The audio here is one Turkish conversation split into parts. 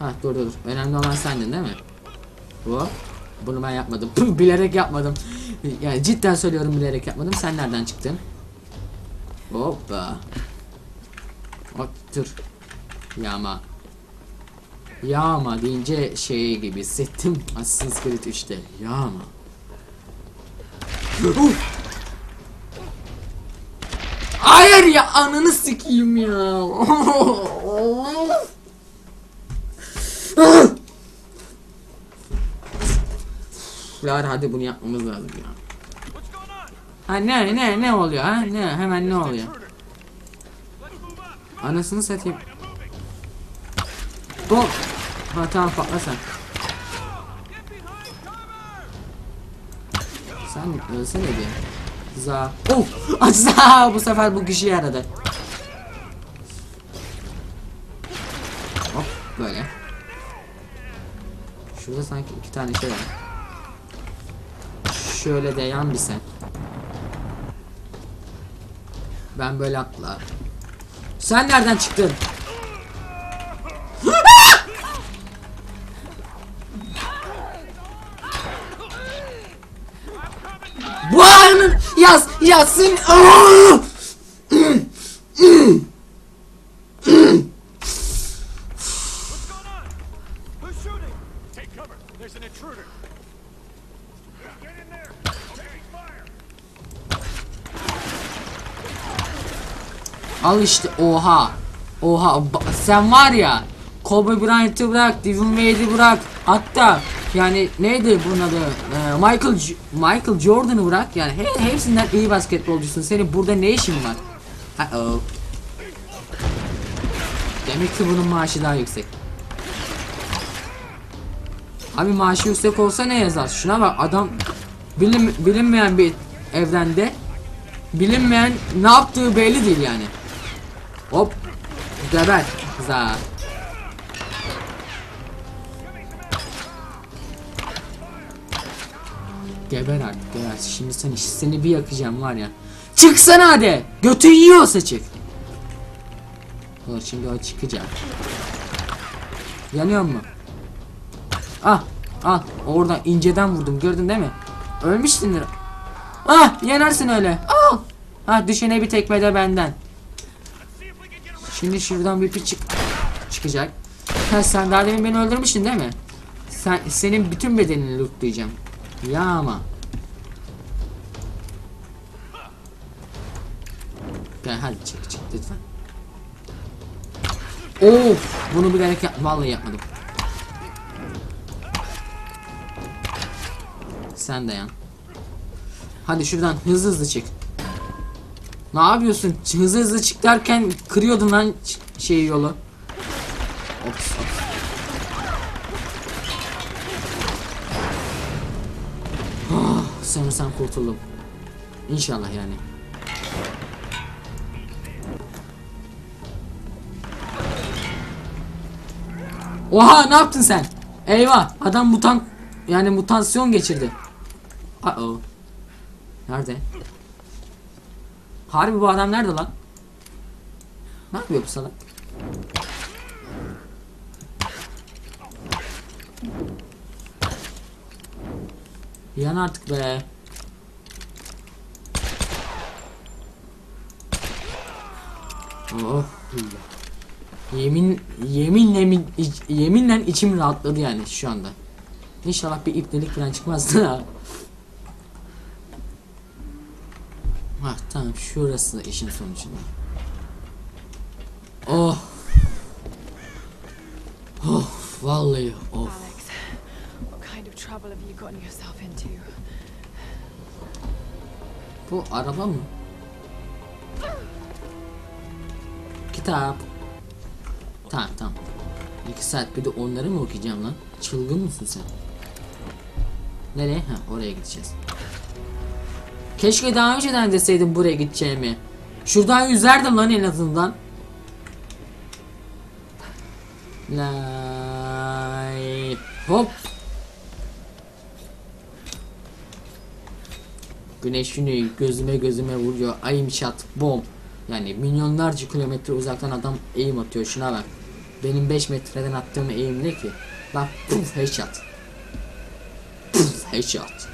Ha dur dur. Önemli olan sendin değil mi? Bu. Bunu ben yapmadım. bilerek yapmadım. Yani cidden söylüyorum bilerek yapmadım. Sen nereden çıktın? Hoppa. Hop dur. Yağma. Yağma deyince şey gibi hissettim. Assassin's Creed 3'te. Yağma. Hayır ya ananı sikeyim ya. Lar hadi bunu yapmamız lazım ya. Ha ne ne ne oluyor ha ne hemen ne oluyor? Anasını satayım. Bom. Ha tamam patla sen. Sen ölsene bir. Za. Oh! Za bu sefer bu kişi yaradı. Şurada sanki iki tane şey var. Şöyle de yan bir sen. Ben böyle atla. Sen nereden çıktın? Bu anın yaz yazsın. Al işte oha. Oha sen var ya Kobe Bryant'ı bırak, Devin Wade'i bırak. Hatta yani neydi bunun adı? Ee, Michael J- Michael Jordan'ı bırak. Yani he- hepsinden iyi basketbolcusun. Senin burada ne işin var? Ha -oh. Demek ki bunun maaşı daha yüksek. Abi maaşı yüksek olsa ne yazar? Şuna bak adam bilin, bilinmeyen bir evrende bilinmeyen ne yaptığı belli değil yani. Hop. Geber. Za. Geber artık geber. Şimdi sen seni bir yakacağım var ya. Çıksana hadi. Götü yiyorsa çık. Dur şimdi o çıkacak. Yanıyor mu? Ah ah oradan inceden vurdum gördün değil mi? Ölmüşsündür. Ah yenersin öyle. Ah. Ah düşene bir tekme de benden. Şimdi şuradan bir çık çıkacak. Ha sen daha demin beni öldürmüştün değil mi? Sen senin bütün bedenini lootlayacağım. Ya ama. Gel hadi çık çık lütfen. Of bunu bilerek yap vallahi yapmadım. Sen de yan. Hadi şuradan hızlı hızlı çık. Ne yapıyorsun? Hızlı hızlı çık derken kırıyordun lan şeyi yolu. Ops, ops. Ah, sanırsam kurtuldum. İnşallah yani. Oha ne yaptın sen? Eyvah adam mutant yani mutasyon geçirdi. Uh oh. Nerede? Harbi bu adam nerede lan? Ne yapıyor bu salak? Yan artık be. Oh. Yemin yeminle mi- yeminle içim rahatladı yani şu anda. İnşallah bir ipnelik falan çıkmaz. Tamam şurası işin sonucunda. Oh. Oh vallahi of. Alex, what kind of trouble have you gotten yourself into? Bu araba mı? Kitap. Tamam tamam. İki saat bir de onları mı okuyacağım lan? Çılgın mısın sen? Nereye? Ha oraya gideceğiz. Keşke daha önceden deseydim buraya gideceğimi. Şuradan yüzerdim lan en azından. Lay. Hop. Güneş yine gözüme gözüme vuruyor. Aim shot bomb. Yani milyonlarca kilometre uzaktan adam aim atıyor. Şuna bak. Benim 5 metreden attığım eğim ne ki? Bak puf headshot. Puf headshot.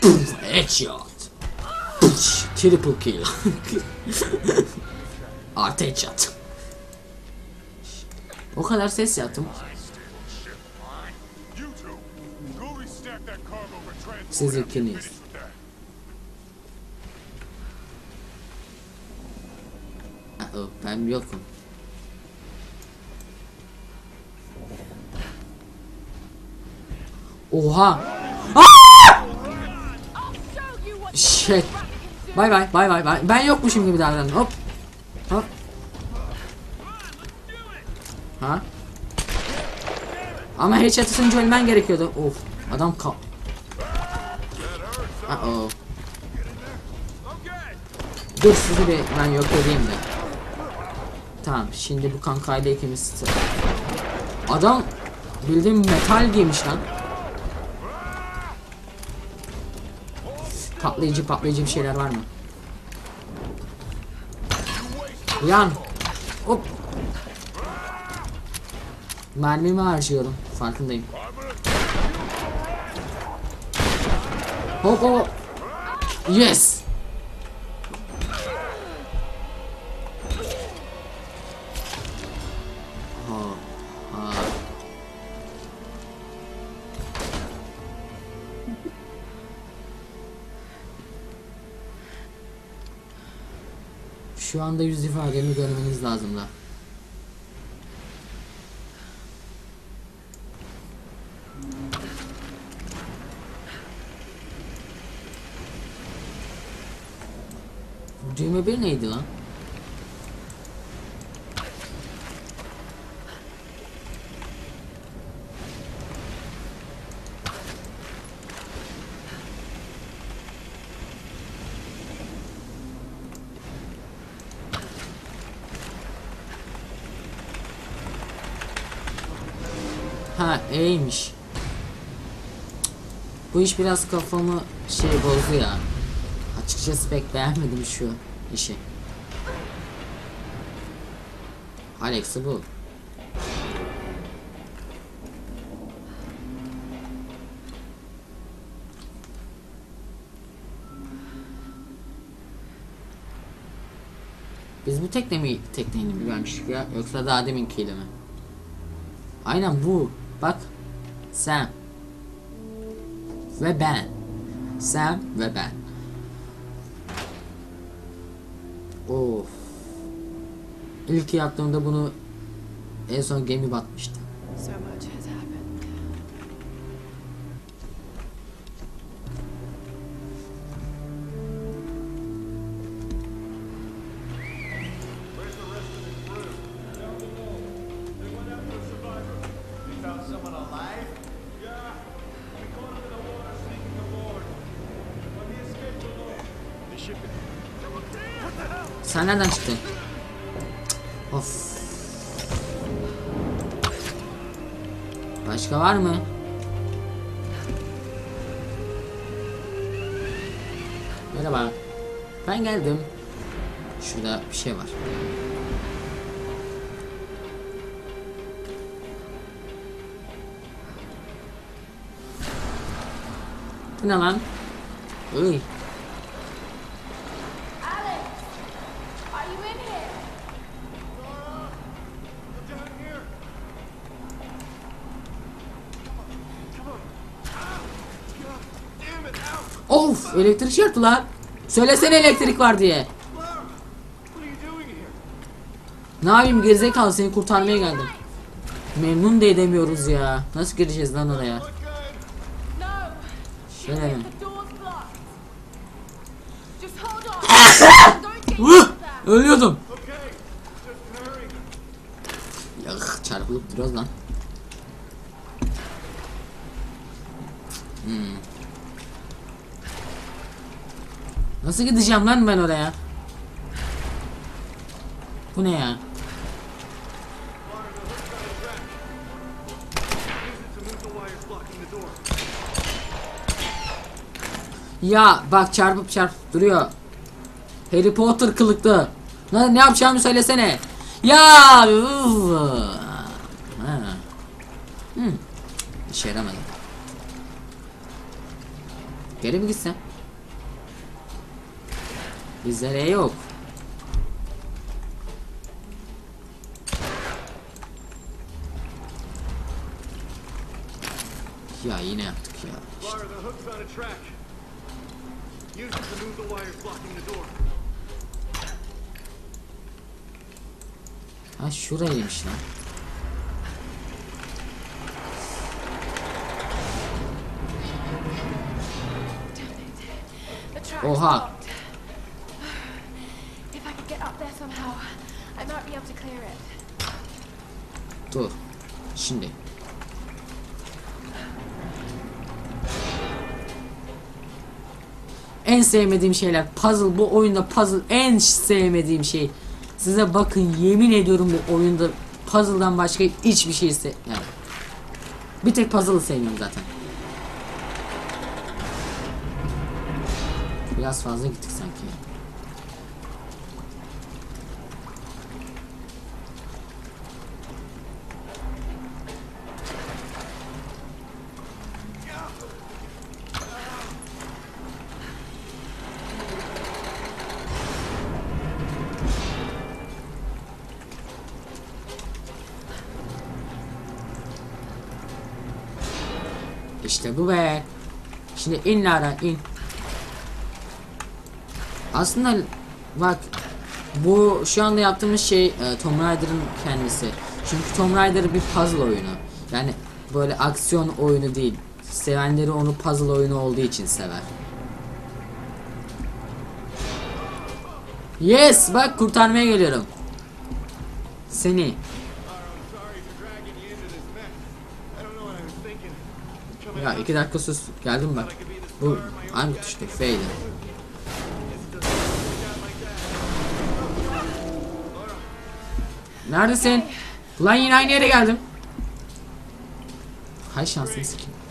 Puf headshot. Puf, triple kill. Artı headshot. O kadar ses yaptım. Siz ikiniz. ben yokum. Oha! What Shit. Bay bay bay bay bay. Ben yokmuşum gibi davran. Hop. Hop. Ha? Ama headshot atınca ölmen gerekiyordu. Of. Adam ka... Uh. Dur sizi bir ben yok edeyim de. Tamam şimdi bu kankayla ikimiz Adam bildiğin metal giymiş lan. Patlayıcı patlayıcı bir şeyler var mı? Uyan. Hop. Mermimi harcıyorum. Farkındayım. Hop hop. Yes. Şu anda yüz ifademi görmeniz lazım da. Düğme bir neydi lan? Ha E'ymiş. Bu iş biraz kafamı şey bozdu ya. Açıkçası pek beğenmedim şu işi. Alex'i bu. Biz bu tekne mi tekneyi mi görmüştük ya yoksa daha deminkiyle mi? Aynen bu. Bak. Sam. Ve ben. Sam ve ben. Of. İlk yaptığımda bunu en son gemi batmıştı. So much Sen nereden çıktın? Of. Başka var mı? Merhaba. Ben geldim. Şurada bir şey var. Bu ne lan? Uy. Alex! Are you in here? Of elektrik çarptı lan. Söylesene elektrik var diye. Ne yapayım gerizekalı seni kurtarmaya geldim. Memnun da edemiyoruz ya. Nasıl gireceğiz lan oraya? Şöyle mi? Ölüyordum. Ya çarpılıp duruyoruz lan. Hmm. Nasıl gideceğim lan ben oraya? Bu ne ya? Ya bak çarpıp çarpıp duruyor. Harry Potter kılıklı. Ne, ne yapacağımı söylesene. Ya. Hmm. İşe yaramadı. Geri mi gitsen? Bizlere yok. Ya yine yaptık ya. Lara, the hook's on a Dur. Şimdi. En sevmediğim şeyler puzzle bu oyunda puzzle en sevmediğim şey. Size bakın yemin ediyorum bu oyunda puzzle'dan başka hiçbir şey ise. Bir tek puzzle'ı sevmiyorum zaten. Biraz fazla gittik sanki. İşte bu be. Şimdi in Lara in. Aslında bak bu şu anda yaptığımız şey e, Tomb Raider'ın kendisi. Çünkü Tomb Raider bir puzzle oyunu. Yani böyle aksiyon oyunu değil. Sevenleri onu puzzle oyunu olduğu için sever. Yes bak kurtarmaya geliyorum. Seni. Lara, I'm sorry for dragging you into this mess. I don't know what I was thinking. Coming Ya iki dakika sus. Geldim bak. Bu hangi tuştu? F'ydi. Neredesin? Ulan yine aynı yere geldim. Hay şansını sikeyim.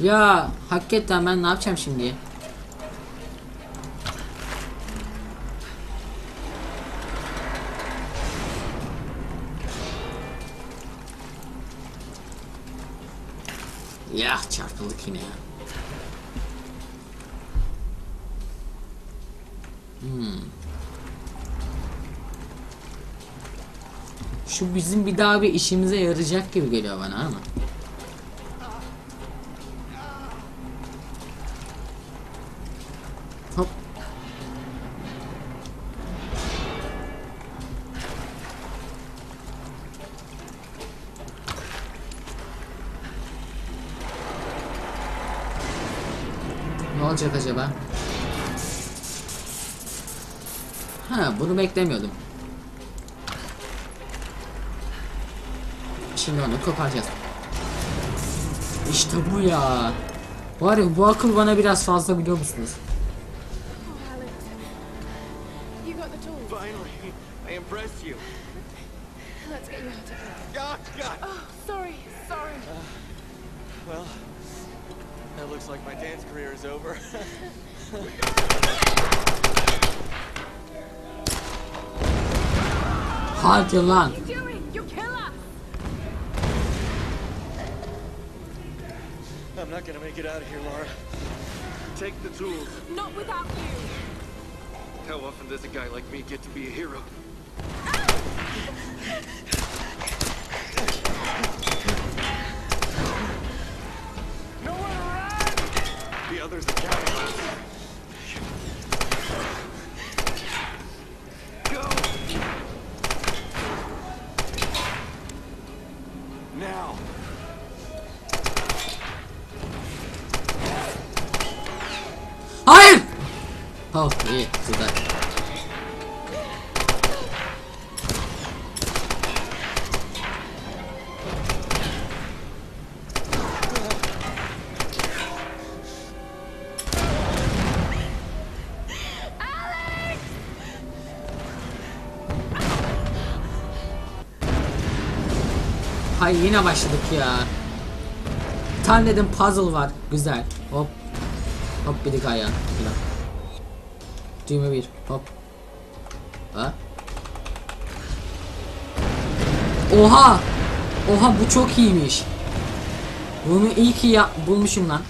Ya hakikaten ben ne yapacağım şimdi? Ya çarpıldık yine ya. Hmm. Şu bizim bir daha bir işimize yarayacak gibi geliyor bana ama. Olacak acaba? Ha, bunu beklemiyordum. Şimdi onu koparacağız. İşte bu ya. Var ya bu akıl bana biraz fazla biliyor musunuz? Oh, Alex. You got the tools. Finally, I impressed you. Let's get you out of here. God, God. Oh, sorry, sorry. Well, that looks like my dance career is over. Hadi lan. What you kill us! I'm not gonna make it out of here, Laura. Take the tools. Not without you. How often does a guy like me get to be a hero? there's the county. Oh, yeah, 辛い。Hay yine başladık ya. Tam dedim puzzle var. Güzel. Hop. Hop bir dik ayağın. Falan. Düğme bir. Hop. Ha? Oha! Oha bu çok iyiymiş. Bunu iyi ki ya bulmuşum lan.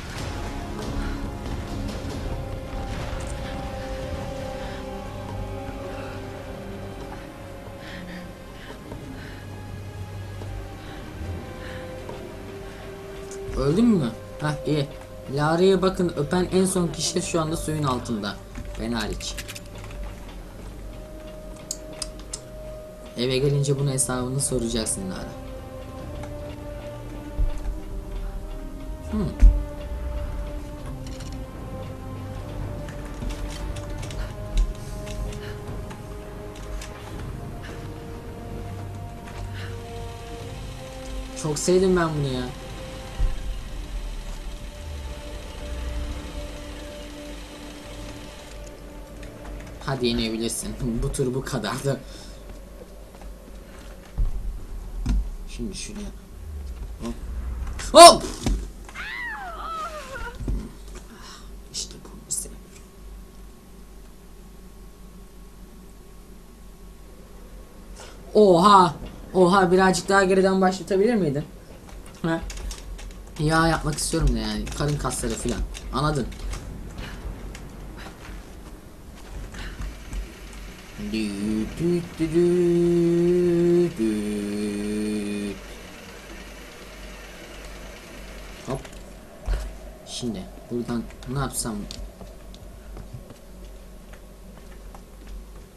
Öldün mü? Hah iyi. Lara'ya bakın öpen en son kişi şu anda suyun altında. Ben hariç. Eve gelince bunun hesabını soracaksın Lara. Hmm. Çok sevdim ben bunu ya. Hadi yenebilirsin. bu tur bu kadardı. Şimdi şuraya. Hop. Hop! İşte bu mesele. Oha! Oha birazcık daha geriden başlatabilir miydin? Ha? Ya yapmak istiyorum da yani karın kasları filan. Anladın? Hop. Şimdi buradan ne yapsam?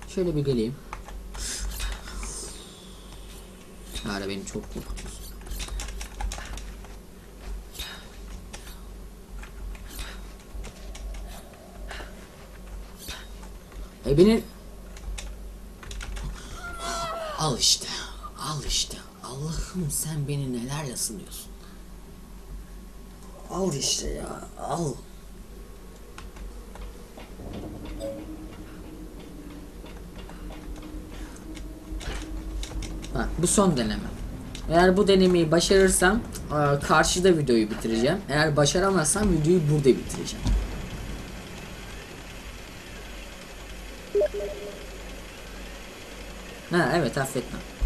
Şöyle bir geleyim. Hala beni çok korkutuyorsun. E beni Al işte. Al işte. Allah'ım sen beni nelerle sınıyorsun. Al işte ya. Al. Ha, bu son deneme. Eğer bu denemeyi başarırsam e, karşıda videoyu bitireceğim. Eğer başaramazsam videoyu burada bitireceğim. Ha evet affetmem.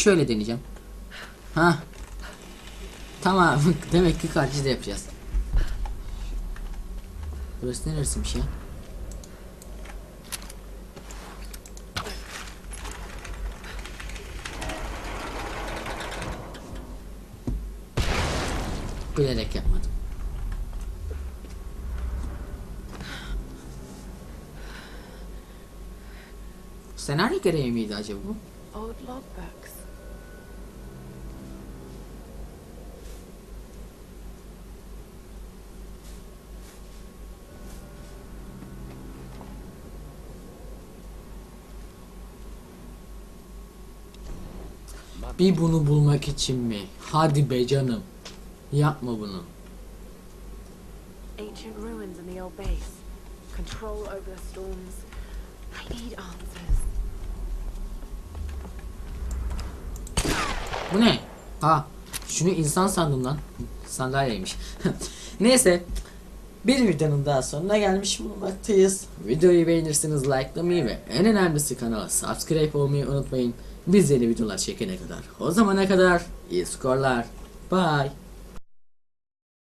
Şöyle deneyeceğim. Ha. Tamam. Demek ki karşıda yapacağız. Burası neresiymiş ya? Bilerek yapmadım. Senaryo görevi miydi acaba bu? Old logbooks. Bir bunu bulmak için mi? Hadi be canım. Yapma bunu. Ancient ruins in the old base. Control over the storms. I need answers. Bu ne? Ha, şunu insan sandım lan. Sandalyeymiş. Neyse. Bir videonun daha sonuna gelmiş bulunmaktayız. Videoyu beğenirseniz likelamayı ve en önemlisi kanala subscribe olmayı unutmayın. Biz yeni videolar çekene kadar. O zamana kadar iyi skorlar. Bye.